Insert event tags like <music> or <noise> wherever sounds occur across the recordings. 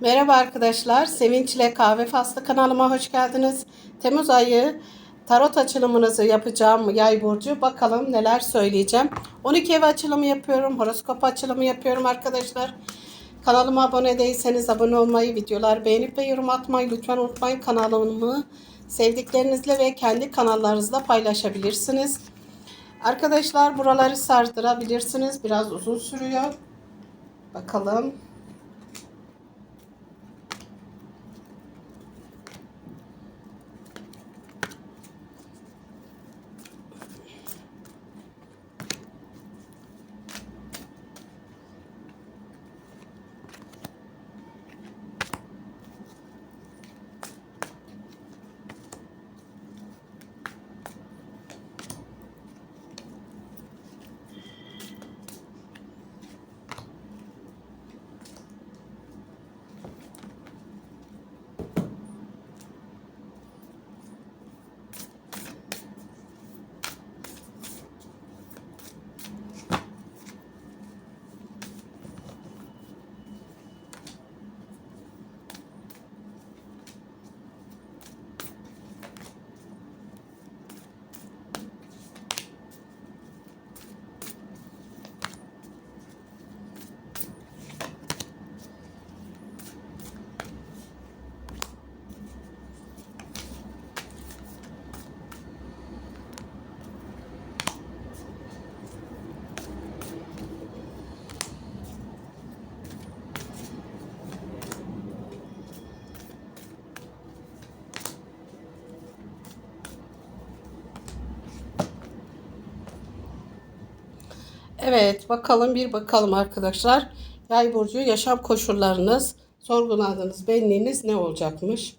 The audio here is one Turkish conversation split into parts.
Merhaba arkadaşlar. Sevinçle Kahve Faslı kanalıma hoş geldiniz. Temmuz ayı tarot açılımınızı yapacağım yay burcu. Bakalım neler söyleyeceğim. 12 ev açılımı yapıyorum. Horoskop açılımı yapıyorum arkadaşlar. Kanalıma abone değilseniz abone olmayı, videolar beğenip ve yorum atmayı lütfen unutmayın. Kanalımı sevdiklerinizle ve kendi kanallarınızda paylaşabilirsiniz. Arkadaşlar buraları sardırabilirsiniz. Biraz uzun sürüyor. Bakalım. Evet bakalım bir bakalım arkadaşlar. Yay burcu yaşam koşullarınız, sorguladığınız benliğiniz ne olacakmış?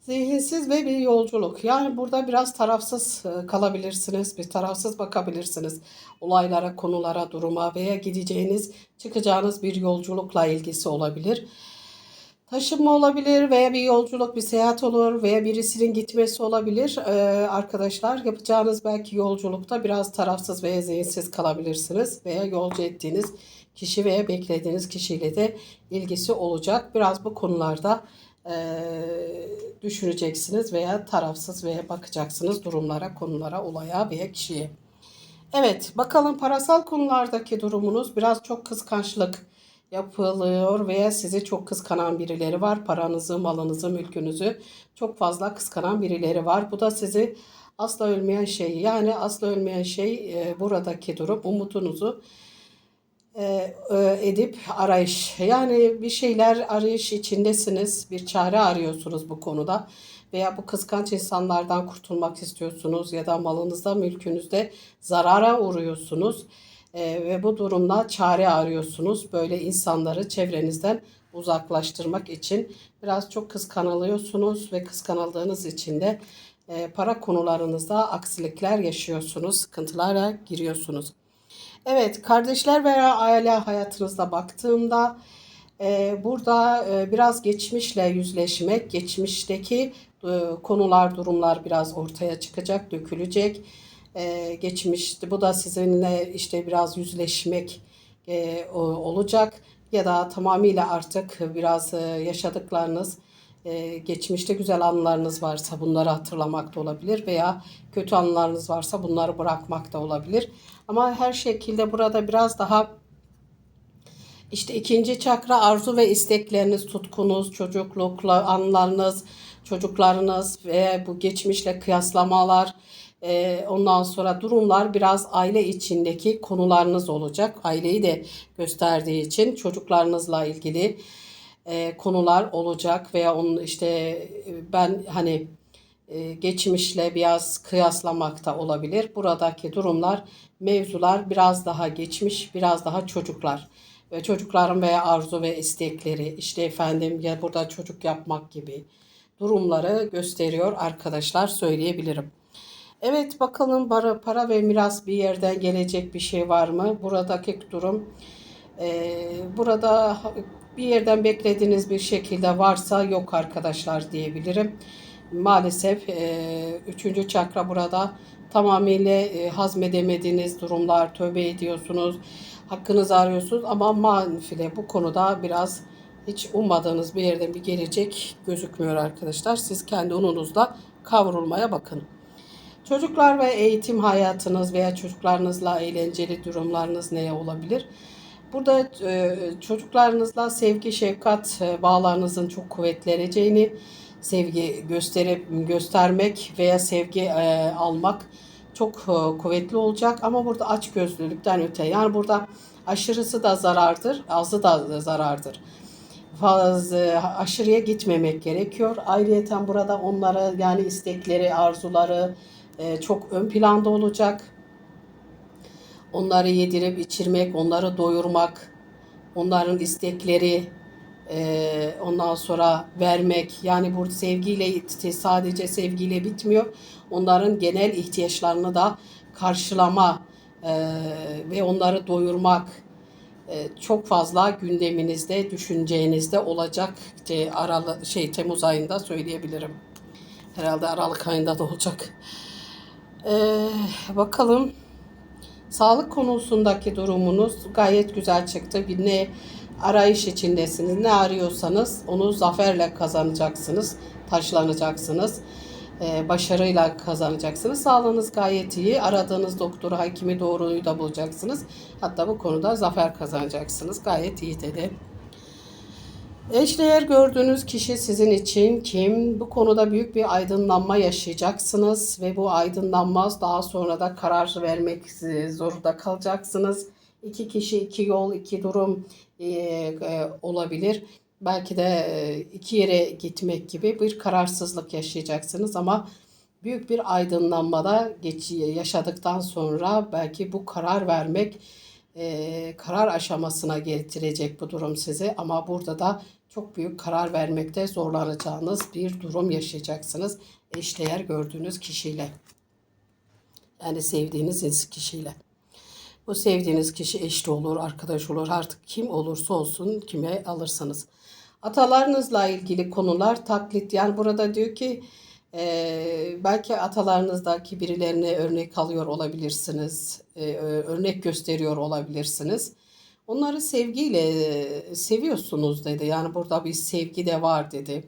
Zihinsiz ve bir yolculuk. Yani burada biraz tarafsız e, kalabilirsiniz. Bir tarafsız bakabilirsiniz. Olaylara, konulara, duruma veya gideceğiniz, çıkacağınız bir yolculukla ilgisi olabilir. Taşınma olabilir veya bir yolculuk, bir seyahat olur veya birisinin gitmesi olabilir. Ee, arkadaşlar yapacağınız belki yolculukta biraz tarafsız veya zihinsiz kalabilirsiniz. Veya yolcu ettiğiniz kişi veya beklediğiniz kişiyle de ilgisi olacak. Biraz bu konularda e, düşüneceksiniz veya tarafsız veya bakacaksınız durumlara, konulara, olaya veya kişiye. Evet, bakalım parasal konulardaki durumunuz biraz çok kıskançlık yapılıyor veya sizi çok kıskanan birileri var. Paranızı, malınızı, mülkünüzü çok fazla kıskanan birileri var. Bu da sizi asla ölmeyen şey yani asla ölmeyen şey e, buradaki durum umudunuzu e, e, edip arayış. Yani bir şeyler arayış içindesiniz. Bir çare arıyorsunuz bu konuda. Veya bu kıskanç insanlardan kurtulmak istiyorsunuz ya da malınızda, mülkünüzde zarara uğruyorsunuz. E, ve bu durumda çare arıyorsunuz. Böyle insanları çevrenizden uzaklaştırmak için biraz çok kıskanılıyorsunuz ve kıskanıldığınız için de e, para konularınızda aksilikler yaşıyorsunuz, sıkıntılara giriyorsunuz. Evet, kardeşler veya aile hayatınızda baktığımda e, burada e, biraz geçmişle yüzleşmek, geçmişteki e, konular, durumlar biraz ortaya çıkacak, dökülecek. E, geçmişti. Bu da sizinle işte biraz yüzleşmek e, olacak ya da tamamıyla artık biraz e, yaşadıklarınız e, geçmişte güzel anılarınız varsa bunları hatırlamak da olabilir veya kötü anılarınız varsa bunları bırakmak da olabilir. Ama her şekilde burada biraz daha işte ikinci çakra arzu ve istekleriniz, tutkunuz, çocuklukla anılarınız, çocuklarınız ve bu geçmişle kıyaslamalar, e, ondan sonra durumlar biraz aile içindeki konularınız olacak. Aileyi de gösterdiği için çocuklarınızla ilgili e, konular olacak veya onun işte e, ben hani e, geçmişle biraz kıyaslamak da olabilir. Buradaki durumlar, mevzular biraz daha geçmiş, biraz daha çocuklar ve çocukların veya arzu ve istekleri işte efendim ya burada çocuk yapmak gibi durumları gösteriyor arkadaşlar söyleyebilirim. Evet bakalım para, para ve miras bir yerden gelecek bir şey var mı? Buradaki durum e, burada bir yerden beklediğiniz bir şekilde varsa yok arkadaşlar diyebilirim. Maalesef e, üçüncü çakra burada tamamıyla e, hazmedemediğiniz durumlar, tövbe ediyorsunuz, hakkınızı arıyorsunuz ama manfile bu konuda biraz hiç ummadığınız bir yerden bir gelecek gözükmüyor arkadaşlar. Siz kendi ununuzla kavrulmaya bakın. Çocuklar ve eğitim hayatınız veya çocuklarınızla eğlenceli durumlarınız neye olabilir? Burada e, çocuklarınızla sevgi, şefkat e, bağlarınızın çok kuvvetleneceğini, sevgi gösterip göstermek veya sevgi e, almak çok kuvvetli olacak ama burada açgözlülükten öte yani burada aşırısı da zarardır, azı da zarardır. Fazla aşırıya gitmemek gerekiyor. Ayrıyeten burada onlara yani istekleri, arzuları e, çok ön planda olacak. Onları yedirip içirmek, onları doyurmak, onların istekleri, e, ondan sonra vermek. Yani burada sevgiyle sadece sevgiyle bitmiyor. Onların genel ihtiyaçlarını da karşılama e, ve onları doyurmak çok fazla gündeminizde, düşüncenizde olacak. E, Aralı, şey Temmuz ayında söyleyebilirim. Herhalde Aralık ayında da olacak. E, bakalım. Sağlık konusundaki durumunuz gayet güzel çıktı. Ne arayış içindesiniz. Ne arıyorsanız onu zaferle kazanacaksınız. Taşlanacaksınız. Ee, başarıyla kazanacaksınız. Sağlığınız gayet iyi. Aradığınız doktoru, hakimi doğruyu da bulacaksınız. Hatta bu konuda zafer kazanacaksınız. Gayet iyi dedi. Eşdeğer gördüğünüz kişi sizin için kim? Bu konuda büyük bir aydınlanma yaşayacaksınız ve bu aydınlanmaz daha sonra da karar vermek zorunda kalacaksınız. İki kişi, iki yol, iki durum e, e, olabilir. Belki de e, iki yere gitmek gibi bir kararsızlık yaşayacaksınız ama büyük bir aydınlanmada geç, yaşadıktan sonra belki bu karar vermek e, karar aşamasına getirecek bu durum sizi ama burada da çok büyük karar vermekte zorlanacağınız bir durum yaşayacaksınız eşdeğer gördüğünüz kişiyle. Yani sevdiğiniz kişiyle. Bu sevdiğiniz kişi eş de olur, arkadaş olur, artık kim olursa olsun kime alırsanız. Atalarınızla ilgili konular taklit. Yani burada diyor ki e, belki atalarınızdaki birilerine örnek alıyor olabilirsiniz. E, örnek gösteriyor olabilirsiniz. Onları sevgiyle seviyorsunuz dedi. Yani burada bir sevgi de var dedi.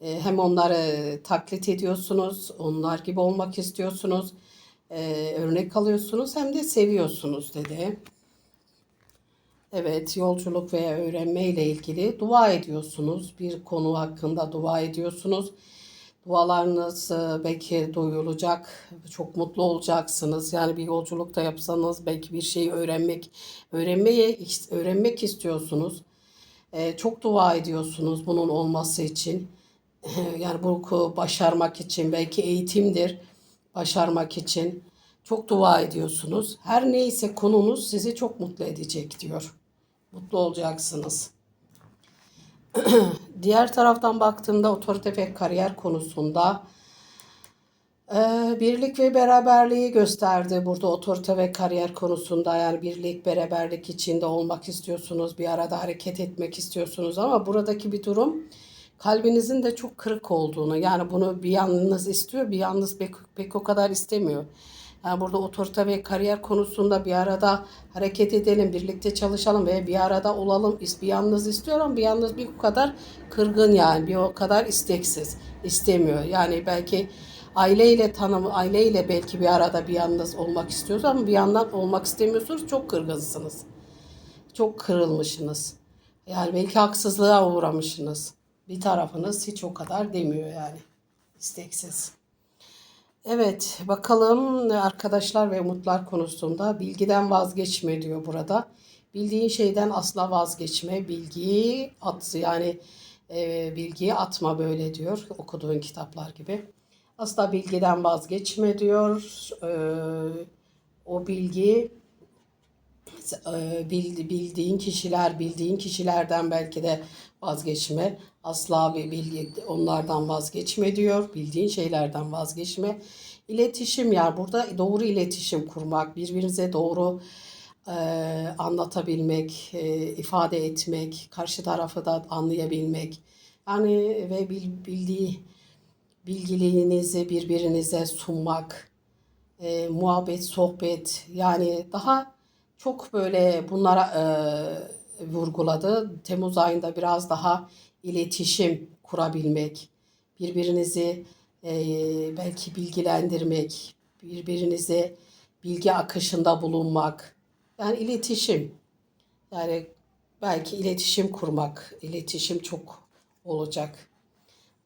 E, hem onları taklit ediyorsunuz, onlar gibi olmak istiyorsunuz, e, örnek alıyorsunuz hem de seviyorsunuz dedi. Evet, yolculuk veya öğrenme ile ilgili dua ediyorsunuz. Bir konu hakkında dua ediyorsunuz. Dualarınız e, belki duyulacak, çok mutlu olacaksınız. Yani bir yolculukta yapsanız belki bir şeyi öğrenmek, öğrenmeye öğrenmek istiyorsunuz. Ee, çok dua ediyorsunuz bunun olması için. <laughs> Yani bu başarmak için belki eğitimdir, başarmak için çok dua ediyorsunuz. Her neyse konunuz sizi çok mutlu edecek diyor. Mutlu olacaksınız. <clears throat> Diğer taraftan baktığımda otorite ve kariyer konusunda e, birlik ve beraberliği gösterdi. Burada otorite ve kariyer konusunda yani birlik, beraberlik içinde olmak istiyorsunuz. Bir arada hareket etmek istiyorsunuz ama buradaki bir durum kalbinizin de çok kırık olduğunu. Yani bunu bir yanınız istiyor, bir yanınız pek, pek o kadar istemiyor. Burada otorite ve kariyer konusunda bir arada hareket edelim, birlikte çalışalım ve bir arada olalım. Bir yalnız istiyorum, bir yalnız bir o kadar kırgın yani, bir o kadar isteksiz, istemiyor. Yani belki aileyle tanım, aileyle belki bir arada bir yalnız olmak istiyorsunuz ama bir yandan olmak istemiyorsunuz, çok kırgınsınız. Çok kırılmışsınız. Yani belki haksızlığa uğramışsınız. Bir tarafınız hiç o kadar demiyor yani. isteksiz. Evet bakalım arkadaşlar ve umutlar konusunda bilgiden vazgeçme diyor burada. Bildiğin şeyden asla vazgeçme. Bilgiyi at yani e, bilgiyi atma böyle diyor okuduğun kitaplar gibi. Asla bilgiden vazgeçme diyor. E, o bilgi bildiğin kişiler, bildiğin kişilerden belki de vazgeçme. Asla bir bilgi onlardan vazgeçme diyor. Bildiğin şeylerden vazgeçme. İletişim yani burada doğru iletişim kurmak, birbirinize doğru e, anlatabilmek, e, ifade etmek, karşı tarafı da anlayabilmek. Yani ve bil, bildiği bilgiliğinizi birbirinize sunmak, e, muhabbet, sohbet yani daha çok böyle bunlara e, vurguladı. Temmuz ayında biraz daha iletişim kurabilmek, birbirinizi e, belki bilgilendirmek, birbirinize bilgi akışında bulunmak. Yani iletişim. Yani belki iletişim kurmak, iletişim çok olacak.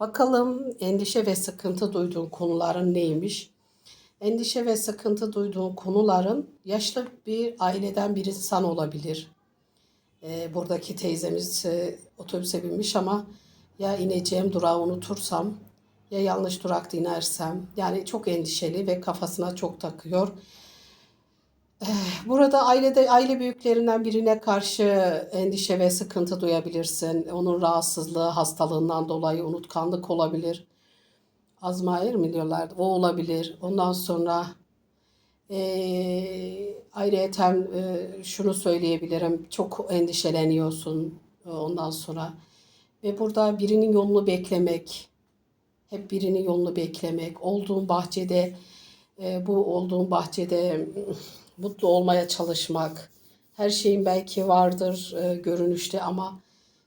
Bakalım endişe ve sıkıntı duyduğun konuların neymiş? Endişe ve sıkıntı duyduğun konuların yaşlı bir aileden bir insan olabilir. Ee, buradaki teyzemiz e, otobüse binmiş ama ya ineceğim durağı unutursam ya yanlış durakta inersem yani çok endişeli ve kafasına çok takıyor. Burada ailede aile büyüklerinden birine karşı endişe ve sıkıntı duyabilirsin. Onun rahatsızlığı, hastalığından dolayı unutkanlık olabilir. Azmair mi diyorlardı? O olabilir. Ondan sonra eee ayrıyeten eee, şunu söyleyebilirim. Çok endişeleniyorsun e, ondan sonra. Ve burada birinin yolunu beklemek, hep birinin yolunu beklemek, olduğun bahçede, e, bu olduğun bahçede <clears throat> mutlu olmaya çalışmak. Her şeyin belki vardır e, görünüşte ama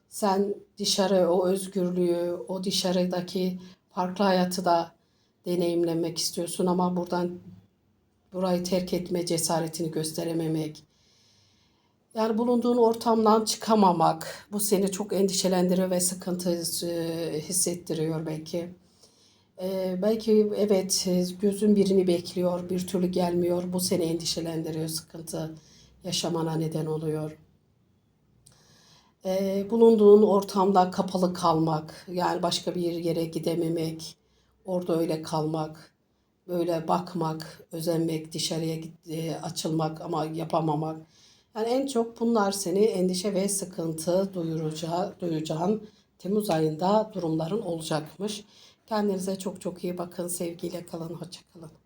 sen dışarı o özgürlüğü, o dışarıdaki farklı hayatı da deneyimlemek istiyorsun ama buradan burayı terk etme cesaretini gösterememek. Yani bulunduğun ortamdan çıkamamak bu seni çok endişelendiriyor ve sıkıntı e, hissettiriyor belki. Ee, belki evet gözün birini bekliyor, bir türlü gelmiyor. Bu seni endişelendiriyor, sıkıntı yaşamana neden oluyor. Ee, bulunduğun ortamda kapalı kalmak, yani başka bir yere gidememek, orada öyle kalmak, böyle bakmak, özenmek, dışarıya e, açılmak ama yapamamak. Yani en çok bunlar seni endişe ve sıkıntı duyuracağı, duyacağın Temmuz ayında durumların olacakmış. Kendinize çok çok iyi bakın. Sevgiyle kalın. Hoşça kalın.